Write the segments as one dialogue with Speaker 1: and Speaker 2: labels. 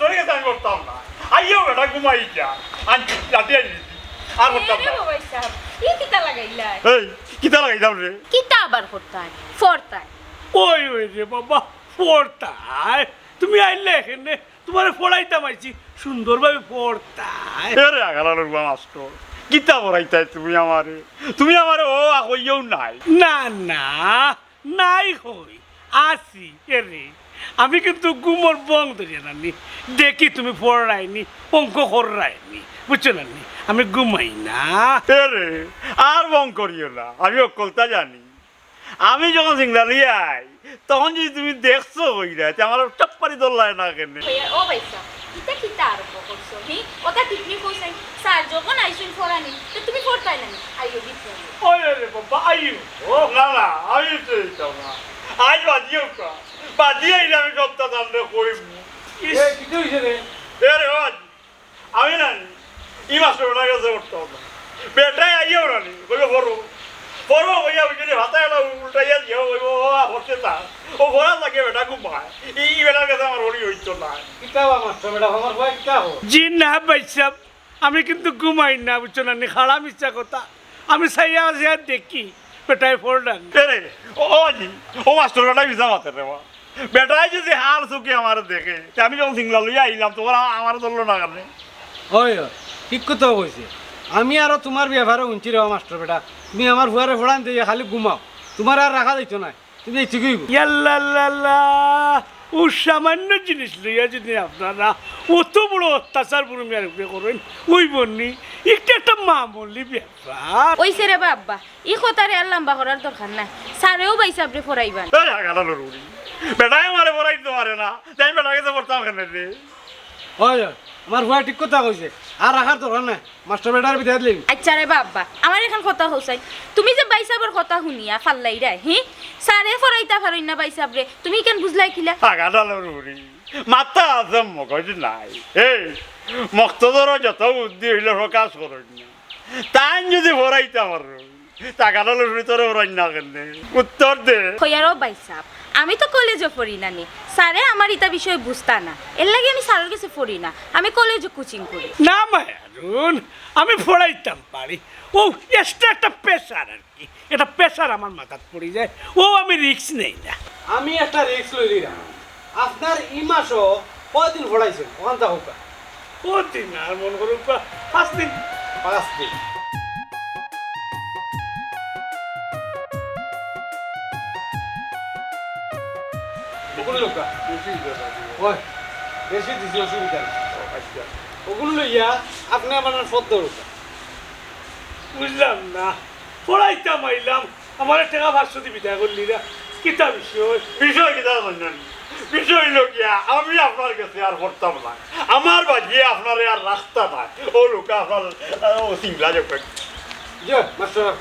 Speaker 1: ধরে গেছে আমি করতাম না। আইয়েও বেটা ঘুমাই যা আনছি রাতে আনি আর করতাম না।
Speaker 2: ই কিতা লাগাইলাই?
Speaker 1: এই কিতা লাগাইতাম রে?
Speaker 2: কিতা আবার করতাই? ফরতাই।
Speaker 3: ওই ওই রে বাবা পড়তায় তুমি আইলে এখানে তোমার পড়াইতাম আইছি। সুন্দরভাবে পড়তায়
Speaker 1: এরে আগালার গুয়া মাস্টার কিতা বড়াইতাই তুমি আমারে? তুমি আমারে ও আকইও নাই।
Speaker 3: না না নাই হই আসি এরে আমি কিন্তু গুমর বং ধরিয়া নানি। দেখি তুমি পড়াইনি অঙ্ক করাইনি বুঝছ নানি? আমি ঘুমাই না।
Speaker 1: এরে আর বং করিও না আমি অকলতা জানি। আমি যখন সিংলালি আই তখন যদি তুমি দেখছ কইরা তে আমার চাপ্পারি দোল্লায় না কেন।
Speaker 2: ও বাইসা কিতা কিতা আরম্ভ করছ? হি ওটা টিপনি কইছাই স্যার যখন আইসুন ফরানি তো তুমি ফরতাই না আইও দিতে
Speaker 3: ওই রে বাবা আইও।
Speaker 1: ও না না আমি তো না। আজ বাজিও কা বাজিয়ে আইলে আমি সপ্তাহ জানলে কইব। আমি না ই মাস্টার ওটা গেছে করতে হবে। বেটাই আইও না কইব বড় বড় হইয়া যদি ভাতা এলা উল্টাইয়া ও হচ্ছে তা ও ভরা লাগে বেটা ঘুমায়। ই বেটার কাছে আমার হরি হইতো না।
Speaker 3: জি না বাইসাব আমি কিন্তু ঘুমাই না বুঝছ না খাড়া মিথ্যা কথা। আমি সাইয়া সাইয়া দেখি। পেটায় ফোরডান
Speaker 1: এরে ও জি ও মাস্টার বেটা বিজা মাতে রে বা বেটাই যদি হাল চুকে আমার দেখে তে আমি যখন সিংলা লইয়া আইলাম তোমার আমার ধরলো না কারণে
Speaker 4: হয়, ঠিক কথা কইছে। আমি আরও তোমার ব্যবহারে উঞ্চি রে মাস্টার বেটা। তুমি আমার ভুয়ারে ফোড়ান দিয়ে খালি ঘুমাও। তোমার আর রাখা যাইতো না তুমি এই ঠিকই
Speaker 3: ইয়াল্লাল্লাহ ও সামান্য জিনিস লইয়া যদি আপনারা অত বড় অত্যাচার পরিমাণ করেন ওই বন্নি একটা একটা বললি ব্যাপার।
Speaker 2: ওই সেরে বাবা ই কথারে আর লম্বা করার দরকার নাই। সারেও বাইসাব রে ফরাইবান।
Speaker 1: বেটাই আমারে ফরাইতে পারে না। তাই বেটাকে তো পড়তাম কেন রে।
Speaker 4: হয়, আমার ভুয়া ঠিক কথা কইছে। আর রাখার দরকার নাই মাস্টার বেটার বিদায় দিলি
Speaker 2: আচ্ছা রে বাবা আমার এখন কথা হসাই তুমি যে বাইসাবর কথা শুনিয়া ফাল্লাই রে হি? স্যারে ফরাইতা পারই না বাইসাব রে তুমি কেন বুঝলাই কিলা?
Speaker 1: আগালা লড়ুড়ি মাথা আছে মগজ নাই। এই মক্তদর যত বুদ্ধি হইলে প্রকাশ করেন না। তাই যদি ভরাইতে পারো টাকাটা লড়ুড়ি তোরে ভরাই না কেন? উত্তর দে।
Speaker 2: কইয়ারও বাইসাব। আমি তো কলেজে পড়ি না নি। স্যারে আমার ইটা বিষয়ে বুঝতা না। এর লাগে আমি স্যারের কাছে পড়ি না। আমি কলেজে কোচিং করি।
Speaker 3: না মায়ারুন আমি পড়াইতাম পারি। ও এক্সট্রা একটা প্রেশার আর কি। এটা প্রেশার আমার মাথাত পড়ে যায়। ও আমি রিস্ক নেই না।
Speaker 4: আমি একটা রিক্স লইলি না। আপনার ই মাসও কয়দিন ফোড়াইছেন ওখান তা হোক।
Speaker 3: ও দিন আর মন করুক পাঁচ দিন।
Speaker 4: পাঁচ দিন। ওগুলো লোকা ওই বেশি দিছি অসুবিধা নেই। ওগুলো লইয়া আপনি আমার
Speaker 3: বুঝলাম না। পড়াইতাম আইলাম। আমার টাকা ভাষ্য দিবি দেখা করলি না। কিতা বিষয়?
Speaker 1: বিষয় কি তার বিষয় হইল আমি আপনার কাছে আর পড়তাম না। আমার বাজিয়ে আপনার আর রাস্তা নাই। ও লোক আপনার সিংলা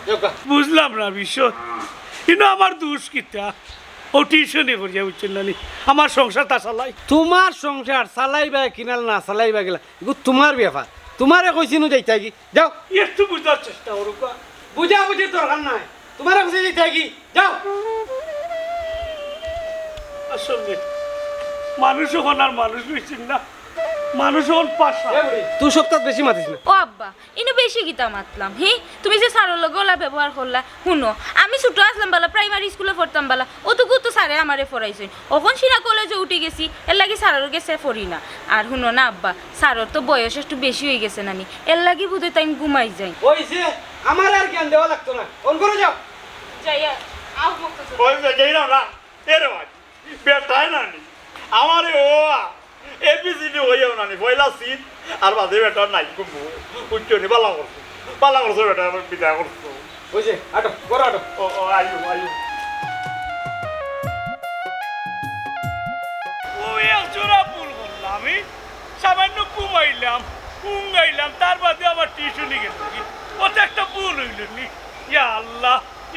Speaker 1: যোগা
Speaker 3: বুঝলাম না বিষয়। কিন্তু আমার দুষ কিতা? ও টিউশনে করিয়া বুঝছেন না নি? আমার সংসার তা চালাই।
Speaker 4: তোমার সংসার চালাইবা কিনাল না চালাইবা গেলা? এগুলো তোমার ব্যাপার। তোমারে কইছি নো যাইতা কি যাও।
Speaker 3: একটু বুঝার চেষ্টা করুক
Speaker 4: বুঝা বুঝির দরকার নাই। তোমারে কইছি যাইতা কি যাও।
Speaker 3: আসলে মানুষ ওখান আর মানুষ বুঝছেন না। মানুষ ওখান পাশা।
Speaker 4: তুই সপ্তাহ বেশি মাতিস না।
Speaker 2: ও আব্বা ইনু বেশি গীতা মাতলাম হি? তুমি যে স্যারের লগে ওলা ব্যবহার করলা শুনো আমি ছোট আসলাম বালা প্রাইমারি স্কুলে পড়তাম বালা অতটুকু তো স্যারে আমারে পড়াইছেন অখন সিনা কলেজে উঠে গেছি এর লাগি স্যারের গেছে পড়ি না। আর শুনো না আব্বা স্যারের তো বয়স একটু বেশি হয়ে গেছে নানি এর লাগি বুধে তাই ঘুমাই যাই।
Speaker 4: ওইছে আমার আর জ্ঞান দেওয়া লাগতো না। অন করে যাও।
Speaker 2: যাইয়া আও
Speaker 1: ওই যাই না না এরে বাজ বেটাই না নি ও এবিসিডি হইয়াও না নি পয়লা সিট আর বাদে বেটা নাই কুমু। উচ্চ নি পালা করছ। পালা করছ বেটা বিদায় করছ।
Speaker 4: করো আটো
Speaker 1: ও আয়ু আয়ু।
Speaker 3: আমি সামান্য গাইলাম তার বাদে আমার টিউশনি গেল কি? ওটা একটা ভুল হইল নি। ইয়া আল্লাহ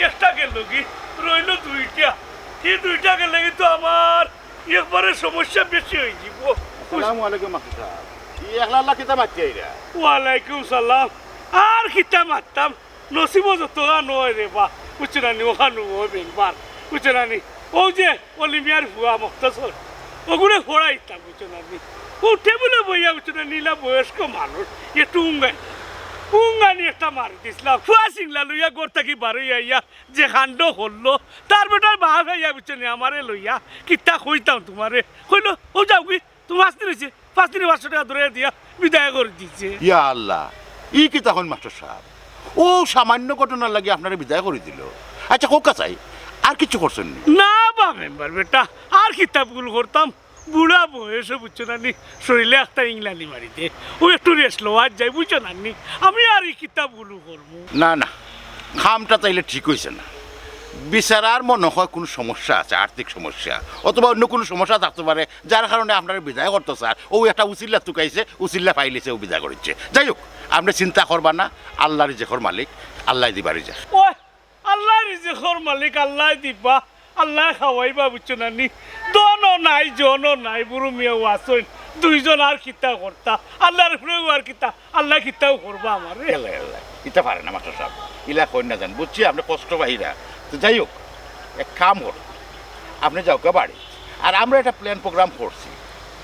Speaker 3: একটা গেল কি? রইল দুইটা। এই দুইটা গেলে কিন্তু আমার একবারে সমস্যা বেশি হয়ে যাব।
Speaker 5: আসসালামু আলাইকুম মাস্টার। ই একলা আল্লাহ কিতা মারছে এরা
Speaker 3: ওয়ালাইকুম সালাম। আর কিতা মারতাম নসিব যত নয় রে বা। বুঝছে না নি ওখানে ও বেংবার বুঝছে না নি ও যে অলিমিয়ার ভুয়া মুক্তসর ওগুলো পড়াইতাম বুঝছ না ও টেবিলে বইয়া বুঝছ না নীলা বয়স্ক মানুষ একটু উঙ্গাই উঙ্গানি একটা মারি দিছিলাম। ফুয়া সিংলা লইয়া গোর থাকি বারইয়া ইয়া যে কাণ্ড হল্লো তার বেটার বাহা ভাইয়া বুঝছ না আমারে লইয়া কিতা কইতাম তোমারে? কইলো ও যাও কি তুমি পাঁচ দিন হয়েছে পাঁচ দিনে পাঁচশো টাকা ধরে দিয়া বিদায় করে দিচ্ছে
Speaker 5: ইয়া আল্লাহ ই কি তখন মাস্টার সাহেব? ও সামান্য ঘটনার লাগে আপনারা বিদায় করে দিল। আচ্ছা কোকা চাই আর কিছু করছেন না
Speaker 3: বা মেম্বার বেটা আর কিতাবগুলো করতাম। বুড়া বয়সে বুঝছ না নি শরীরে একটা ইংলানি মারিতে। ও একটু রেস্ট লওয়ার যাই বুঝছ না নি আমি আর এই কিতাবগুলো করব?
Speaker 5: না না খামটা তাইলে ঠিক হয়েছে না। বিচারার মনে হয় কোনো সমস্যা আছে আর্থিক সমস্যা অথবা অন্য কোনো সমস্যা থাকতে পারে যার কারণে আপনার বিদায় করতো স্যার। ও একটা উচিল্লা তুকাইছে উচিল্লা পাইলেছে ও বিদায় করেছে। যাই হোক আপনি চিন্তা করবা না আল্লাহর জেখর মালিক আল্লাহ দিবারই যা
Speaker 3: ওই আল্লাহ রিজেকর মালিক আল্লাহ দিবা। আল্লাহ খাওয়াইবা বুঝছ না নি দনও নাই জনও নাই বুড়ো মেয়েও আসইন দুইজন আর কিতা করতা। আল্লাহর উপরেও আর কিতা আল্লাহ কিতাও করবা আমার।
Speaker 5: এলাই এলাই ইটা পারে না মাস্টার সাহেব ইলা কই না যান বুঝছি আপনি কষ্ট বাহিরা তো যাই হোক এক কাম করুন আপনি যাও কে বাড়ি। আর আমরা একটা প্ল্যান প্রোগ্রাম করছি।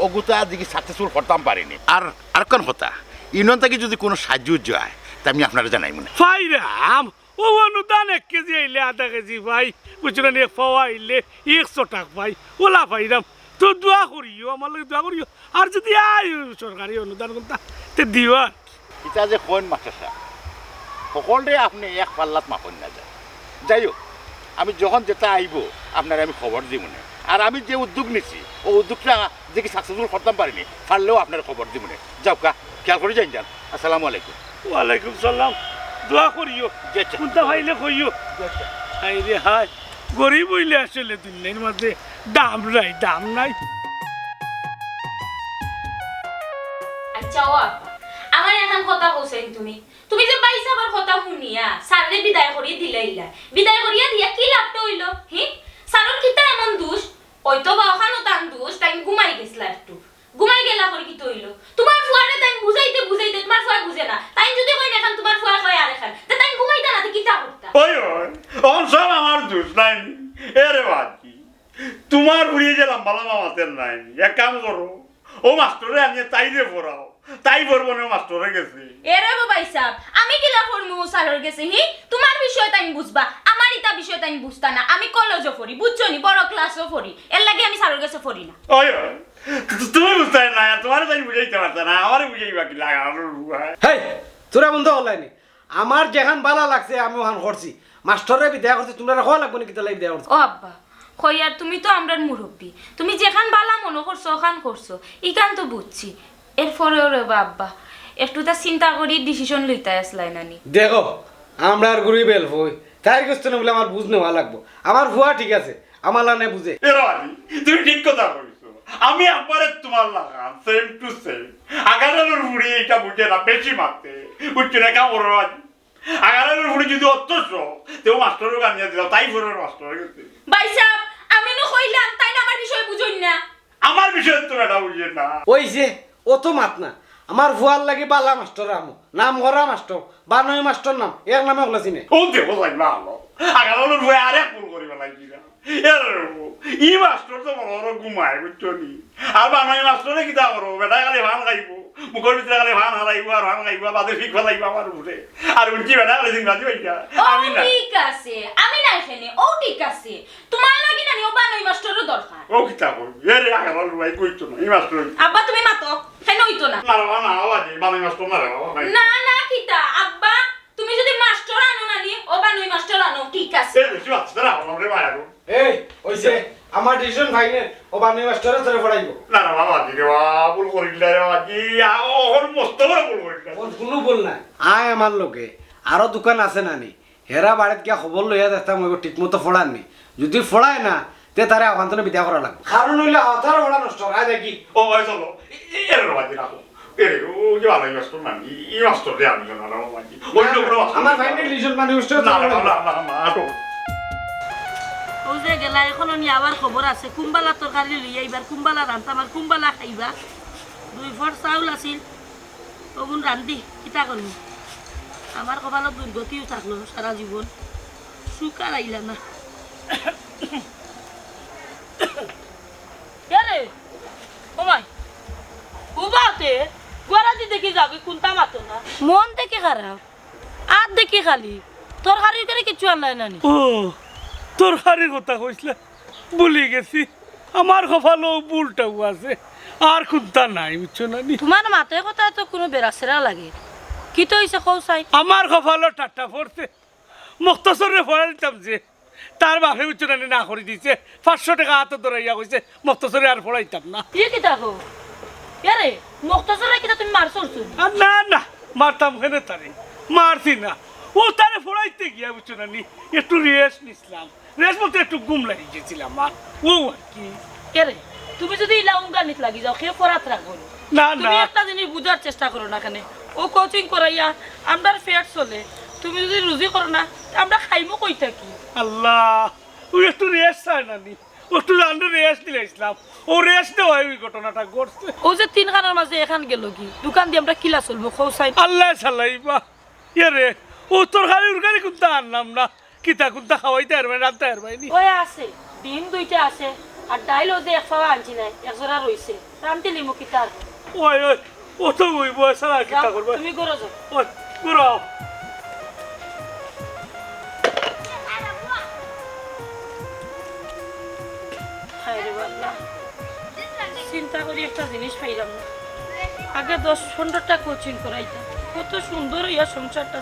Speaker 5: ওগুতা দিকে সাকসেসফুল করতাম পারিনি। আর আর কোন কথা ইউনিয়ন থেকে যদি কোনো সাহায্য যায় তা আমি আপনারা জানাই মনে
Speaker 3: ফাইরাম! ও অনুদান এক কেজি আইলে আধা কেজি ভাই বুঝছ না নি, এক পাওয়া আইলে একশো টাকা ভাই ওলা পাইরাম তো দোয়া করিও আমার লাগে দোয়া করিও। আর যদি আয় সরকারি অনুদান কোনটা তে দিও আর
Speaker 5: এটা যে কোন মাস্টার সাহেব সকলে আপনি এক পাল্লাত মাপন না যায় যাই হোক আমি যখন যেটা আইব আপনার আমি খবর দিব না আর আমি যে উদ্যোগ নিছি ও উদ্যোগটা দেখি সাকসেসফুল করতাম পারিনি পারলেও আপনার খবর দিব না যাও কা খেয়াল করে যাই যান। আসসালামু আলাইকুম।
Speaker 3: ওয়ালাইকুম সালাম। দোয়া করিও। কোনটা ভাইলে কইও? হাই হাই গরিব হইলে আসলে দুনিয়ার মধ্যে দাম নাই দাম নাই।
Speaker 2: আচ্ছা আমার এখন কথা কইছেন তুমি। তুমি যে পাইছা আবার কথা শুনিয়া সারলে বিদায় করিয়ে দিলাইলা। বিদায় করিয়া দিয়া কি লাভটা হইল হি? সারর কিতা এমন দোষ? হয়তো বা ওখানো তান দোষ, তাই ঘুমাই গেছলা একটু ঘুমাই গেলা করে কি তৈল? তোমার ফুয়ারে তাই বুঝাইতে বুঝাইতে তোমার ফুয়া বুঝে না। তাই যদি কই এখন তোমার ফুয়া কয় আর এখন তা তাই ঘুমাইতা না তো কিতা করতা?
Speaker 1: ওই ওই অন সব আমার দোষ নাই। এ রে বাজি তোমার উড়িয়ে গেলাম ভালো মামাতের নাই। এক কাম করো ও মাস্টরে আনিয়ে তাই দিয়ে পড়াও তাই পড়ব না মাস্টরে গেছে।
Speaker 2: এরে বাবাই সাহেব আমি কিলা ফরমু সারর গেছে হি? তোমার বিষয় তাই বুঝবা আমার ইতা বিষয় তাই বুঝতা না। আমি কলেজও পড়ি বুঝছ নি? বড় ক্লাসও পড়ি। এর লাগে আমি সারর গেছে পড়ি না।
Speaker 1: ওই ওই তু- তুমি বুঝতে না তোমার তাই বুঝাইতে পারছে না আমারে বুঝাইবা কি
Speaker 4: হেই তোরা বন্ধ হলাইনি আমার যেখান বালা লাগছে আমি ওখান করছি। মাস্টারে বিদায় করছি তোমরা রাখা লাগবো নাকি তাহলে বিদায় করছি?
Speaker 2: ও আব্বা কইয়ার তুমি তো আমরার মুরব্বী। তুমি যেখান বালা মনে করছ ওখান করছ। ইখান তো বুঝছি। এরপরেও রে আব্বা একটু তা চিন্তা করি ডিসিশন লইতে আসলাই নানি।
Speaker 4: দেখো আমরা আর গরিব এল হই। তাই করছে না বলে আমার বুঝ নেওয়া লাগবো। আমার ভুয়া ঠিক আছে আমার লানে বুঝে।
Speaker 1: তুমি ঠিক কথা বলছো আমি একবারে তোমার লাগাম সেম টু সেম আগানোর বুড়ি এটা বুঝে না বেশি মারতে। বুঝছ না কেমন রাজি আগানোর বুড়ি যদি অত্যস তেও মাস্টারও গানিয়ে দিল তাই করে মাস্টার গেছে।
Speaker 2: ভাই সাহেব আমি নো কইলাম তাই না আমার বিষয় বুঝুন না?
Speaker 1: আমার বিষয়ে তো এটা বুঝে না।
Speaker 4: ওই যে ও তো মাত না। আমার ভুয়ার লাগে বালা মাস্টার আমো। নাম হরা মাস্টার বানই মাস্টার নাম। এর নামে ওগুলো চিনে।
Speaker 1: ও দেব যাই হলো আগানোর বুড়ি আরে ভুল করিবে লাগি না ই মাস্টার তো বড় ঘুমায় বুঝছ নি? আর বানাই মাস্টারে কিতা করো বেটা খালি ভান খাইব মুখের ভিতরে খালি ভান হারাইব আর ভান খাইব বাদে ফিক ফেলাইব আমার উপরে আর উঠছি বেটা খালি ইংরাজি হইয়া
Speaker 2: ও
Speaker 1: আমি না
Speaker 2: ঠিক আছে। আমি না এখানে ও ঠিক আছে। তোমার লাগি না ও বানই মাস্টারও দরকার
Speaker 1: ও কিতা করবি এর আগানোর ভাই কইতো না এই মাস্টার
Speaker 2: আব্বা তুমি মাতো কেন হইতো না।
Speaker 1: না না আওয়াজ বানাই মাস্টার না
Speaker 2: না না কিতা আব্বা তুমি যদি মাস্টার আনো না নি ও বানই মাস্টার আনো ঠিক আছে।
Speaker 1: এ বাচ্চা না আমরা মায়ারো
Speaker 4: এই ওই যে আমার ডিসিশন ফাইনাল ও বানই মাস্টারে ধরে পড়াইব।
Speaker 1: না না বাবা জি রে ভুল করিল রে বাবা জি মস্ত বড় ভুল করিল
Speaker 4: ওর কোনো আয় আমার লোকে আরও দোকান আছে নানি হেরা বাড়িত গিয়া খবর লইয়া দেখতাম ওই ঠিক মতো ফোড়াননি যদি ফোড়ায় না তে তারে আহ্বান্তনে বিদায় করা লাগবে। কারণ হইলে আওতার ফোড়া নষ্ট হয় দেখি।
Speaker 1: ও ভাই চলো এর বাবা জি রাখো না না?
Speaker 4: আমার ফাইনাল ডিসিশন মানে
Speaker 1: না না না না না
Speaker 6: ও যে গেলা, এখনও নি আবার খবর আছে, কুম্বালা তরকারি লই আইবার, কুম্বালা রান্তাম আর কুম্বালা খাইবা। দুই ফট চাউল আছিল। ওগুন রান্ধি কিতা করবি আমার কপালত দুর্গতিও থাকল সারা জীবন সুকার আইলা না। মন দেখে খারাপ আর দেখি খালি। তোর হারির করে কিছু আনলাই নানি
Speaker 3: ও তোর হারির কথা কইসলে ভুলে গেছি। আমার কপালও বুলটাও আছে। আর কোনটা নাই বুঝছ না নি?
Speaker 6: তোমার মাথায় কথা তো কোনো বেড়াছেরা লাগে। কি তো হইছে কৌ চাই?
Speaker 3: আমার কপালও টাট্টা পড়ছে। মুক্তসরে ফেলে দিতাম যে তার বাপে বুঝছ না না করে দিছে। পাঁচশো টাকা হাতে ধরাইয়া কইছে মুক্তসরে আর ফড়াইতাম না।
Speaker 6: ইয়ে কি দেখো? ইয়ারে মুক্তসরে কিটা তুমি মারছো
Speaker 3: আর না না মারতাম কেন তারে? মারছি না। ও তারে ফড়াইতে গিয়া বুঝছ না নি একটু রেস্ট নিছিলাম। রেস্ট বলতে একটু ঘুম লাগি গেছিলাম আর ও আর কি।
Speaker 6: ইয়ারে তুমি যদি ইলা উঙ্গানিত লাগি যাও খেয়ে পড়াত রাখব?
Speaker 3: না
Speaker 6: তুমি একটা জিনিস বুঝার চেষ্টা করো না কেন। ও কোচিং করাইয়া আমরা ফেট চলে। তুমি যদি রুজি করো না আমরা খাইমো কই থাকি?
Speaker 3: আল্লাহ ও একটু রেস্ট চায় না নি। ও একটু রান্না রেস্ট দিলে ইসলাম ও রেস্ট দেওয়া ওই ঘটনাটা ঘটছে।
Speaker 6: ও যে তিন খানার মাঝে এখান গেল কি? দোকান দিয়ে আমরা কিলা চলবো খৌসাই
Speaker 3: আল্লাহ সাল্লাইবা ইয়ে রে ও তোর খালি উরকারি কুন্তা আনলাম না। কিতা কুন্তা খাওয়াইতে পারবে রাখতে পারবে নি
Speaker 6: ওই আছে ডিম দুইটা আছে আর ডাইল ও যে এক পাওয়া আনছি নাই একজোড়া রইছে। রামতে লিমো কিতার
Speaker 3: ওই ওই ও তো ওই বয়স আর কিতা করবে?
Speaker 6: তুমি করো যাও
Speaker 3: ওই ঘুরাও
Speaker 6: রে আল্লাহ। চিন্তা করি একটা জিনিস পাইলাম না। আগে দশ পনেরোটা কোচিং করাইতাম কত সুন্দর ইয়া সংসারটা।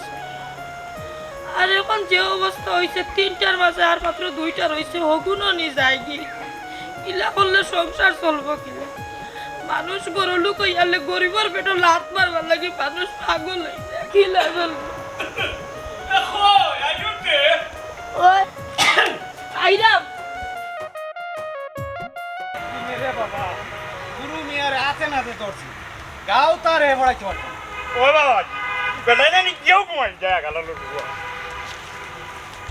Speaker 6: আর এখন যে অবস্থা হয়েছে তিনটার মাঝে আর মাত্র দুইটা রয়েছে হগুনও নি যায়নি ইলা করলে সংসার চলবো কিনা মানুষ গরু লোক হইয়ালে গরিবের পেটে লাত মারবার লাগে মানুষ পাগল কি
Speaker 3: আইতে
Speaker 6: ওই, আইরাম!
Speaker 4: বাবা গুরু মিয়ার হাতে নাতে ধরছি গাও তার বড়াইতে পারতাম
Speaker 1: ও বাবা, বেটাই জানি কেউ ঘুমাই যায় গেল
Speaker 5: কিতাবা ধরো বাপুতে মাতি মাতি
Speaker 1: আসসালামু আলাইকুম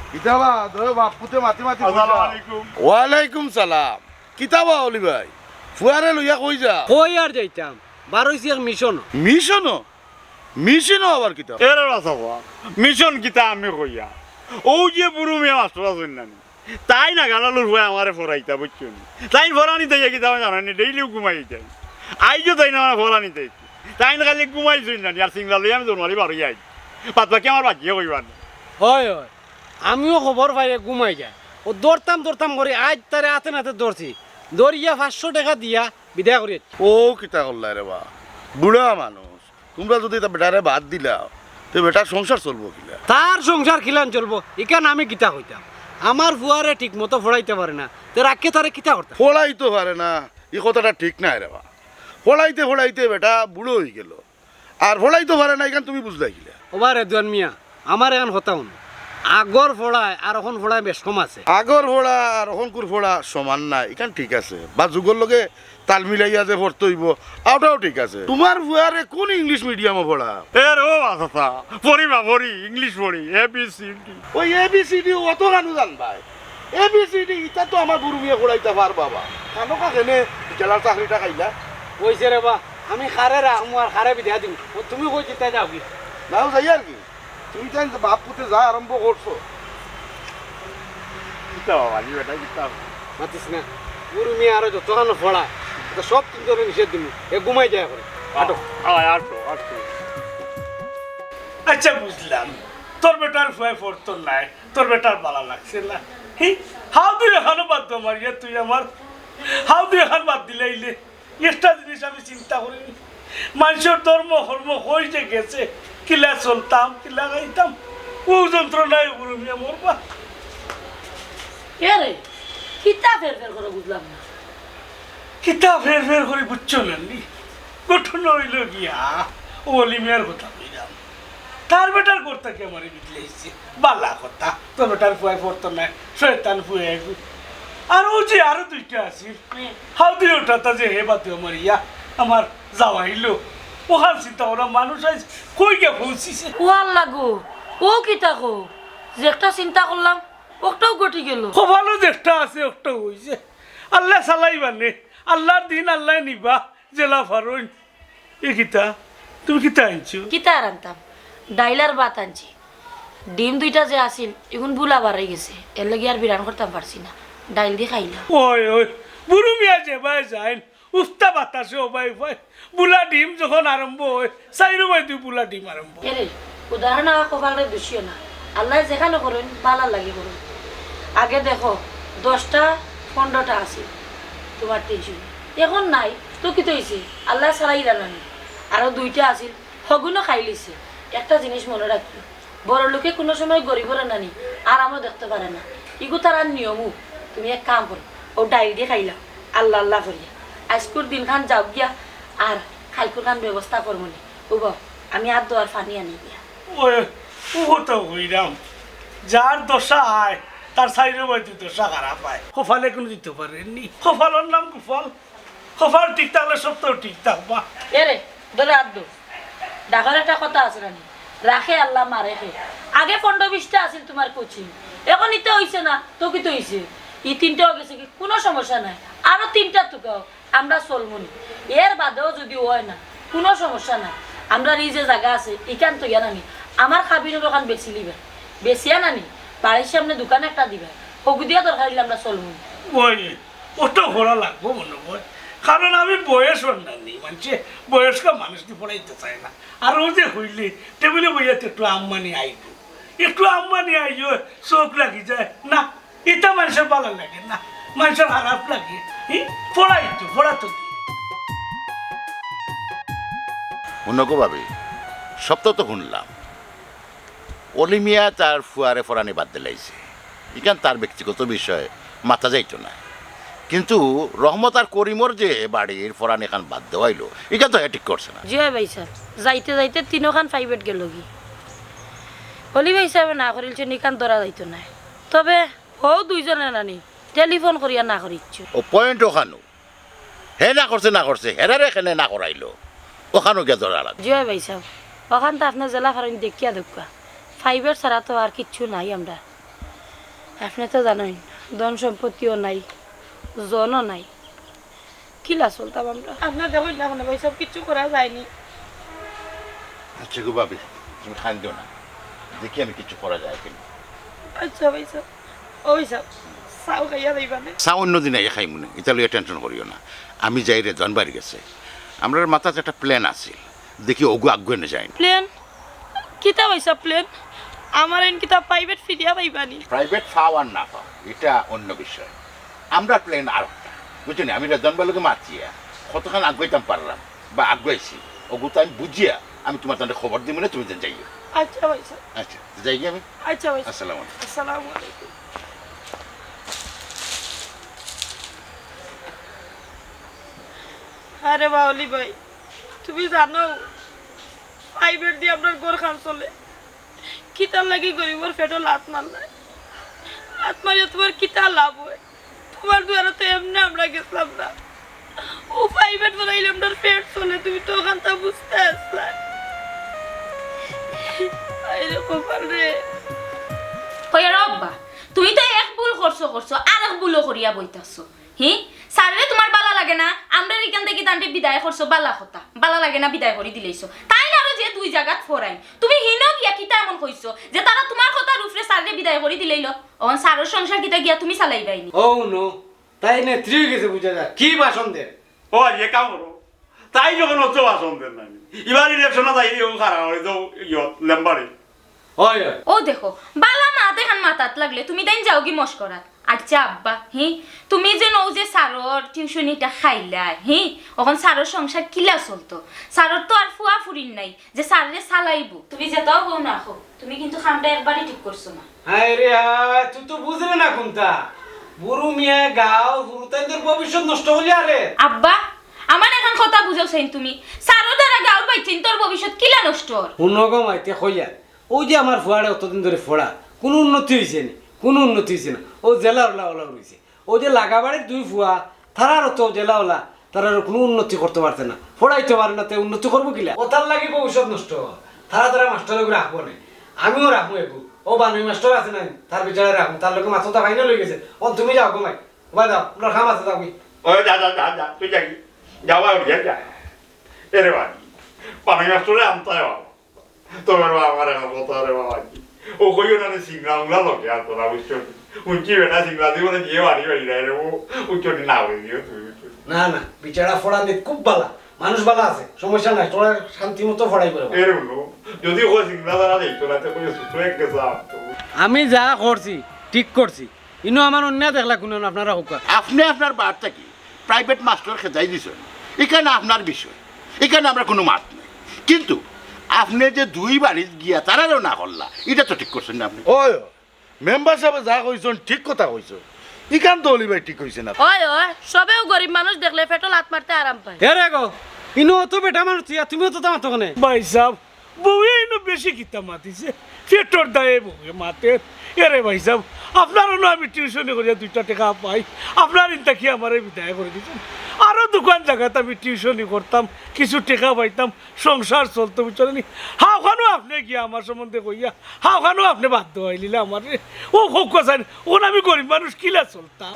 Speaker 5: ওয়ালাইকুম সালাম। কিতাবা অলি ভাই ফুয়ারে লইয়া কই যা।
Speaker 4: কই আর যাইতাম? বারোইছি এক মিশন
Speaker 5: মিশনও মিশনও আবার কিতাব?
Speaker 1: এর বাসাবা মিশন কিতা আমি কইয়া ও যে বুড়ো মেয়ে মাস্টার আছেন না তাই না গালালুর হয়ে আমারে ফরাইতা বুঝছেন তাই ফরানি তাই কিতা আমি জানি ডেইলিও ঘুমাই যাই আইজো তাই না আমার ফরানি তাই। তাই না খালি ঘুমাইছই না আর সিংলা লই আমি দৌড়মারি বারো যাই পাত বাকি আমার বাজিয়ে কইবার না?
Speaker 4: হয় হয়। আমিও খবর পাই ঘুমাই যায়। ও দৌড়তাম দৌড়তাম করে আজ তারে হাতে নাতে ধরছি দৌড়িয়া পাঁচশো টাকা দিয়া বিদায় করি
Speaker 5: ও কিতা করলা রে বা। বুড়া মানুষ তোমরা যদি তা বেটারে বাদ দিলা তো বেটার সংসার চলবো কিলা?
Speaker 4: তার সংসার খিলান চলবো এখানে আমি কিতা হইতাম আমার ফুয়ারে ঠিক মতো ফড়াইতে পারে না তো রাখকে তারে কিতা করতাম
Speaker 5: ফোড়াইতে পারে না এই কথাটা ঠিক নাই রে বা। ফোড়াইতে ফোড়াইতে বেটা বুড়ো হয়ে গেল। আর ফোড়াইতে পারে না এখান তুমি বুঝলাই কিলা?
Speaker 4: ওবার রেদুয়ান মিয়া আমার এখন হতাও না। আগর ফোড়ায় আর এখন ফোড়ায় বেশ কম আছে।
Speaker 5: আগর ফোড়া আর অহংকুর ফোড়া সমান না এখান ঠিক আছে। বা যুগর লগে তাল মিলাইয়া যে ভর্ত হইব আওটাও ঠিক আছে। তোমার ফুয়ারে কোন ইংলিশ মিডিয়ামে পড়া
Speaker 1: এর ও বাসা পড়িবা পড়ি ইংলিশ পড়ি এ বি সি ডি।
Speaker 5: ওই এ বি সি ডি অত গানু জান ভাই। এ বি সি ডি ইটা তো আমার বুড়ু মিয়া পড়াইতে পার বাবা। কানো কাকেনে জেলার চাকরিটা খাইলা?
Speaker 4: কইছে রে বা আমি খারে রাখব আর খারে বিদায় দিম। তুমি কই চিন্তা যাও কি?
Speaker 5: নাও যাই আর কি। তুমি তাই বাপ পুতে যা আরম্ভ করছ
Speaker 4: মাতিস না। গুরু মিয়া আরও যতখানো ফোড়ায় তো সব কিন্তু নিষেধ দিম। এ ঘুমাই যায় করে আটো।
Speaker 1: আয় আসো আসো
Speaker 3: আচ্ছা বুঝলাম। তোর বেটার ফুয়ে পড়তো নাই। তোর বেটার ভালো লাগছে না। হি হাও তুই এখানো বাদ দো মারিয়া তুই আমার হাও তুই এখন বাদ দিলে ইলে। একটা জিনিস আমি চিন্তা করিনি মানুষের ধর্ম কর্ম হয়ে গেছে। কিলা চলতাম কিলা গাইতাম ও যন্ত্রণায় উরুমিয়া মরবা
Speaker 6: কে রে? কিতা ফের ফের করে বুঝলাম না।
Speaker 3: কিতা ফের ফের করে বুঝছ না গঠন হইল গিয়া। অলিমিয়ার কথা কইলাম। তার বেটার করতে কে আমার বিদলেছে বালা কথা। তোর বেটার ফুয়াই পড়তো না শয়তান ফুয়ে আর ও যে আরও দুইটা আছে। হাউ দিয়ে ওঠাতা যে হে বাদ আমার ইয়া। আমার যাওয়া হইল। ওখান চিন্তা ওরা মানুষ আজ কই গে পৌঁছিছে?
Speaker 6: ও আল্লাহ গো ও কিতা গো যে একটা চিন্তা করলাম ওটাও গটি গেল।
Speaker 3: কপালও যেটা আছে একটা হইছে। আল্লাহ চালাইবানে আল্লাহর দিন আল্লাহ নিবা জেলা ফারুন এ কিতা? তুমি কিতা আনছো?
Speaker 6: কিতা আর আনতাম? ডাইলার ভাত আনছি। ডিম দুইটা যে আছিল এখন বুলা বাড়াই গেছে। এর লাগি আর বিরান করতাম পারছি না। ডাইল দিয়ে খাইলাম।
Speaker 3: ওই ওই বুড়ো মিয়া যেভাবে যায় উস্তা বাতাসে ওবাই ভাই, বুলা ডিম যখন আরম্ভ হয়, চাইরো বাই দুই বুলা ডিম আরম্ভ
Speaker 6: উদাহরণ আমার কপালে দোষিও না। আল্লাহ যেখানে করেন ভালো লাগে করুন। আগে দেখো, দশটা, পনেরোটা আছে, তোমার টেনশন এখন নাই তো কি হয়েছে আল্লাহ ছাড়াই রানি আরও দুইটা আছিল সগুনও খাই লিছে। একটা জিনিস মনে রাখি বড় লোকে কোনো সময় গরিবরা নানি আর আমরা দেখতে পারে না। ইগো তার আর নিয়মও, তুমি এক কাম করো, ও ডাইল দিয়ে খাইলা। আল্লাহ আল্লাহ করিয়া। আজকুর দিন খান যাও গিয়া। আর খাইকুর খান ব্যবস্থা করব নি। বাবা, আমি আর দোয়ার পানি আনি দিয়া।
Speaker 3: ওই ও তো হইরাম যার দশা আয় তার সাইডে বাই দুই দশা খারাপ হয় কপালে কোনো দিতে পারেননি কপালের নাম কুফল। কপাল ঠিক থাকলে সব তো ঠিক থাকবা
Speaker 6: এরে ধরে আর দো। ডাকার একটা কথা আছে রানি রাখে আল্লাহ মারে খে আগে পনেরো বিশটা আছিল তোমার কোচিং। এখন ইতে হইছে না তো কি তো হইছে ই তিনটাও গেছে কি? কোনো সমস্যা নাই। আরও তিনটা টুকাও আমরা চলমনি এর বাদেও যদি হয় না, কোনো সমস্যা নাই। আমরা এই যে জায়গা আছে এখান তো ইয়া নানি আমার খাবিনের দোকান বেশি লিবে। বেশিয়া নানি বাড়ির সামনে দোকান একটা দিবে। হগু দিয়া দরকার হইলে আমরা চলমনি
Speaker 3: ওই ওটা ঘোরা লাগবো মনে হয়। কারণ আমি বয়স অন্যান্য, মানছে? বয়স্ক মানুষকে পড়াইতে চায় না। আর ও যে হইলে, টেবিলে বইয়াতে একটু আম্মানি আইব। একটু আম্মানি আইও চোখ লাগি যায়, না এটা মানুষের ভালো লাগে না মানুষের খারাপ লাগে। পড়াই তো পড়া তো। কি?
Speaker 5: অন্যকে ভাবি সপ্তাহ তো শুনলাম। অলিমিয়া তার ফুয়ারে ফরানি বাদ দিলাইছে ইখান তার ব্যক্তিগত বিষয় মাথা যাইতো না। কিন্তু রহমত আর করিমর যে বাড়ির ফরানি খান বাদ দেওয়াইলো ইখান তো ঠিক করছে না।
Speaker 6: জি হয় ভাই স্যার যাইতে যাইতে তিনোখান প্রাইভেট গেল কি? হলি ভাই সাহেব না করিলছে নিকান ধরা যাইতো না। তবে হও দুইজনে নানি টেলিফোন করিয়া না করিচ্ছু
Speaker 5: ও পয়েন্ট ওখানো। হে না করছে না করছে হেরারে এখানে না করাইলো। ওখানো গিয়ে ধরা লাগবে
Speaker 6: জি হয় ভাই সাহেব ওখান তো আপনার জেলা ফারেন দেখিয়া দেখা ফাইভের ছাড়া তো আর কিচ্ছু নাই আমরা। আপনি তো জানেন ধন সম্পত্তিও নাই জনও নাই। কিলা চলতাম আমরা? আপনার দেখুন না ভাই সব কিচ্ছু করা যায়নি।
Speaker 5: আচ্ছা গো ভাবি তুমি খান দিও না। দেখি আমি কিছু করা যায় কিনা।
Speaker 6: আচ্ছা ভাই সাহেব ওই সাহেব চাও খাইয়া দিবানে
Speaker 5: চা অন্য দিন আইয়া খাই এটা লইয়া টেনশন করিও না। আমি যাই রে বাড়ি গেছে। আমরা মাথাতে একটা প্ল্যান আছে দেখি ওগু আগুয়ে না যায়
Speaker 6: প্লেন কিতা পাইছা প্লেন আমার এন কিতা প্রাইভেট ফিরিয়া পাইবানি
Speaker 5: প্রাইভেট পাও আর না পাও। এটা অন্য বিষয়। আমরা প্লেন আর একটা। বুঝছ না? আমি রেজনবালোকে মারছিয়া কতক্ষণ আগুয়াইতাম পারলাম বা আগুয়াইছি ওগু তো আমি বুঝিয়া আমি তোমার তাহলে খবর দিব না তুমি যাইও।
Speaker 6: আচ্ছা ভাই
Speaker 5: আচ্ছা যাই আমি।
Speaker 6: আচ্ছা ভাই
Speaker 5: আসসালামু আলাইকুম।
Speaker 6: আসসালামু আলাইকুম। আরে বাউলি ভাই, তুমি জানো প্রাইভেট দিয়ে আপনার গোর খান চলে। কিতার লাগি গরিবর ফেটো লাত মারলে লাত মারিয়া তোমার কিতা লাভ হয়? তোমার দ্বারা তো এমনি আমরা গেছিলাম না। ও প্রাইভেট বানাইলে আপনার পেট চলে, তুমি তো ওখানটা বুঝতে আসলা।
Speaker 2: তুমি তো এক ভুল করছ করছ আর এক ভুলও করিয়া বইতাছো। হি? সারে তোমার বালা লাগে না? আমরা এখান থেকে তান্তে বিদায় করছ বালা কথা। বালা লাগে না বিদায় করে দিলেইছো। তাই না আরও যে দুই জায়গাত ফরাই তুমি হিন গিয়া কিতা এমন কইছো যে তারা তোমার কথার উপরে সারে বিদায় করে দিলেইল? অন সারর সংসার কিতা গিয়া তুমি চালাইবাইনি
Speaker 4: ও নো তাই নেত্রী হয়ে গেছে বুঝা যায়। কি ভাষণ দেন?
Speaker 1: ও ইয়ে কাম করো। তাই যখন হচ্ছে বাসন দেন না এবার ইলেকশনে তাই ও খারাপ হয়ে যাও ইয়ত লেম্বারে।
Speaker 2: ও দেখো বালা মাতে খান মাতাত লাগলে তুমি তাই যাও কি মস্করাত। আচ্ছা আব্বা হি? তুমি যে নও যে সারর টিউশনিটা খাইলা হি? এখন সারর সংসার কিলা চলতো? সারর তো আর ফুয়া ফুরিন নাই যে সাররে চালাইব। তুমি যে যেটাও হও না হো তুমি কিন্তু খামটা একবারই ঠিক করছ না।
Speaker 4: হায় রে হায় তুই তো বুঝলে না কোনটা? বুড়ু মিয়া গাও বুড়ু তাইদের ভবিষ্যৎ নষ্ট হয়ে আরে
Speaker 2: আব্বা আমার এখন কথা বুঝাওছেন তুমি। সারো দ্বারা গাঁর পাইছেন তোর ভবিষ্যৎ কিলা নষ্ট হর?
Speaker 4: শুনগম আইতে কইয়া ওই যে আমার ফুয়ারে অতদিন ধরে ফোড়া কোনো উন্নতি হয়েছে নি? কোনো উন্নতি হয়েছে না। ও জেলা ওলা ওলা রয়েছে ও যে লাগাবাড়ির দুই ফুয়া তারার তো জেলা ওলা তারা কোনো উন্নতি করতে পারছে না। পড়াইতে পারে না তে উন্নতি করব কিলা ও তার লাগি ভবিষ্যৎ নষ্ট। হয়। তারা তারা মাস্টার রাখব না। আমিও রাখব একু ও বানুই মাস্টার আছে না তার বিচারে রাখব। তার লোকে মাথা ফাইনে লই গেছে। ও তুমি যাও ঘুমাই ঘুমাই দাও আপনার খাম আছে যাবি
Speaker 1: ও যা যা যা যা তুই যাবি। যাওয়া উঠে যা। এরে বাড়ি পানি মাস্টরে আনতে বাবা। তোমার বাবা আমার এখন কথা রে বাবা ও কইও না সিংরা উংলা লোকে আর তোরা বুঝছ উঁচি বেটা সিংলা জীবনে গিয়ে বাড়ি বাড়ি রে ও উচ্চটি না হয়ে দিও তুমি
Speaker 4: না না বিচারা ফোড়া খুব বালা। মানুষ বালা আছে সমস্যা নাই তোরা শান্তি মতো ফড়াই করে
Speaker 1: এর হলো যদি ও সিংলা জানা দেই তোরা তো কই সুতো এক গেছাম
Speaker 4: আমি যা করছি ঠিক করছি। ইনো আমার অন্য দেখলা কোনো আপনারা হোক।
Speaker 5: আপনি আপনার বার্তা কি প্রাইভেট মাস্টার খেজাই দিছেন। এখানে আপনার বিষয় এখানে আমরা কোনো মাত নেই। কিন্তু আপনি যে দুই বাড়ির গিয়া তারারও না করলা এটা তো ঠিক করছেন না আপনি।
Speaker 7: ও মেম্বার সাহেব যা কইছেন ঠিক কথা কইছো। ইকান তো ভাই ঠিক কইছেন না।
Speaker 6: ওই ওই সবেও গরিব মানুষ দেখলে পেটল হাত মারতে আরাম পায়।
Speaker 4: হে গো ইনো তো বেটা মানুষ তুই তুমিও তো তোমার তো কোনে
Speaker 3: ভাই সাহেব বউয়ে এনে বেশি কিতা মাতিছে। পেটর দায়ে মাতে। এরে ভাই সাহেব আপনারও না আমি টিউশনে করিয়া দুইটা টাকা পাই। আপনার ইনটা কি আমার বিদায় করে দিচ্ছেন আরও দোকান জায়গাতে আমি টিউশনি করতাম কিছু টাকা পাইতাম সংসার চলতো বুঝছেন নি? হাওখানো আপনি গিয়া আমার সম্বন্ধে কইয়া? হাওখানো আপনি বাধ্য হইলিলে আমার? ও হোক কথা ওন আমি গরিব মানুষ কিলা চলতাম?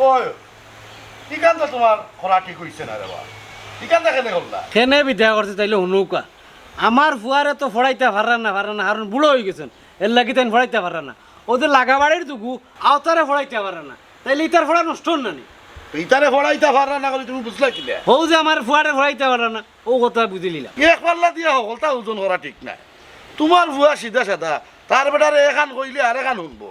Speaker 7: তো তোমার করা ঠিক হইছে না রে বা কেনে করলা
Speaker 4: কেনে বিদ্যা করছে তাইলে হনুকা আমার ফুয়ারে তো ফড়াইতে পারে না পারে না কারণ বুড়ো হয়ে গেছেন। এর লাগি তাই ফড়াইতে পারে না। ওদের লাগা বাড়ির দুগু আওতারে ফড়াইতে পারে না। তাইলে ইতার ফড়া নষ্ট হন না নি?
Speaker 7: ইতারে ফড়াইতা পারা না তুমি বুঝলা কিলে
Speaker 4: হৌ যে আমার ফুয়ারে ফড়াইতে পারে না ও কথা বুঝি নিলাম।
Speaker 7: এক পাল্লা দিয়া সকলটা ওজন করা ঠিক নাই। তোমার ভুয়া সিধা সাদা তার বেটারে এখান কইলে আর এখান শুনব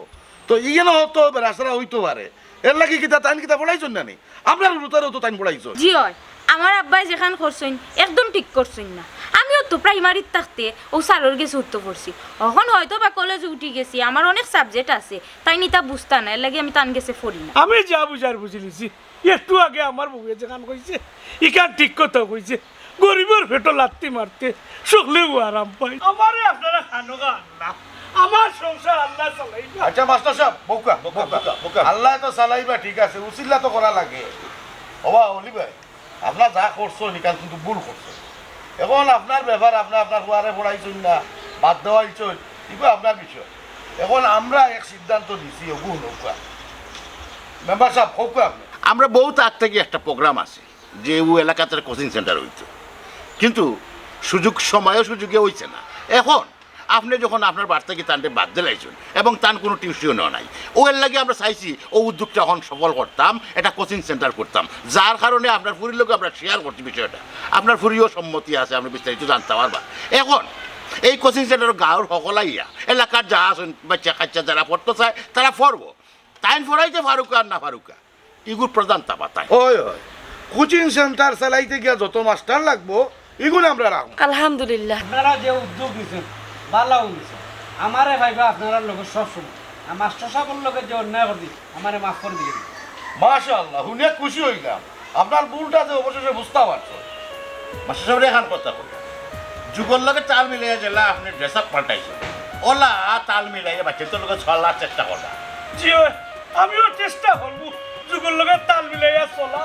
Speaker 7: তো ইয়ে হতো রাস্তা হইতে পারে। এর লাগি কিতা তাইন কিতা পড়াইছন না নি? আপনার রুতারেও তো তাইন পড়াইছন।
Speaker 2: জি হয়। আমার আব্বাই যেখান করছেন একদম ঠিক করছেন না। আমিও তো প্রাইমারিত থাকতে ও স্যারের গেছে উঠতে পড়ছি। এখন হয়তো বা কলেজে উঠি গেছি আমার অনেক সাবজেক্ট আছে তাই নিতা বুঝতা না এর লাগে আমি তান গেছে পড়ি না।
Speaker 3: আমি যা বুঝার বুঝি লিছি একটু আগে আমার বউয়ে যেখান কইছে ইখান ঠিক কথা কইছে গরিবের ভেটো লাত্তি মারতে শুকলেও আরাম পাই আমারে আপনারা খানো আল্লাহ আমার সংসার আল্লাহ চালাই
Speaker 7: আচ্ছা মাস্টার সাহেব বউকা বউকা বউকা। আল্লাহ তো চালাইবা ঠিক আছে উচিল্লা তো করা লাগে। হবা অলি ভাই। আপনার যা করছ নিকাল কিন্তু ভুল করছ। এখন আপনার ব্যাপার আপনার আপনার হুয়ারে পড়াইছেন না, বাদ দেওয়াইছেন এগুলো আপনার বিষয়। এখন আমরা এক সিদ্ধান্ত নিছি ওগু নৌকা মেম্বার সাহেব হোক আপনি।
Speaker 5: আমরা বহু তার থেকে একটা প্রোগ্রাম আছে, যে ও এলাকাতে কোচিং সেন্টার হইতো। কিন্তু সুযোগ, সময়ও সুযোগে হইছে না। এখন আপনি যখন আপনার বার্তাকে তানতে বাদ দিলাইছেন এবং তার কোনো টিউশনও নাই ও এর লাগে আমরা চাইছি ও উদ্যোগটা এখন সফল করতাম এটা কোচিং সেন্টার করতাম যার কারণে আপনার ফুরির লোক আমরা শেয়ার করছি বিষয়টা। আপনার ফুরিও সম্মতি আছে আপনি বিস্তারিত জানতে পারবা। এখন এই কোচিং সেন্টারের গাঁৱৰ সকলাইয়া এলাকার যা আছেন বাচ্চা কাচ্চা যারা পড়তে চায় তারা পড়ব। তাইন পড়াইতে ফারুকা আর না ফারুকা এগুলো প্রধান তাবা তাই।
Speaker 7: ওই কোচিং সেন্টার চালাইতে গিয়া যত মাস্টার লাগবো এগুলো আমরা রাখব।
Speaker 6: আলহামদুলিল্লাহ।
Speaker 4: আপনারা যে উদ্যোগ নিছেন ভালো নিছেন আমারে ভাইবা আপনারা লোকের সব আর মাস্টার সাহেবের লোকের যে অন্যায় করদি আমারে মাফ করে দিলেন
Speaker 7: মাশাআল্লাহ শুনে খুশি হইলাম। আপনার ভুলটা যে অবশেষে বুঝতে পারছ।
Speaker 5: মাস্টার সাহেব এখন কথা কই যুগর লগে তাল মিলাই জেলা আপনি ড্রেস আপ পাল্টাইছেন। ওলা তাল মিলাই বাচ্চাদের লগে চলার চেষ্টা করা
Speaker 3: জি আমিও চেষ্টা করব। যুগের লগে তাল মিলাইয়া চলা।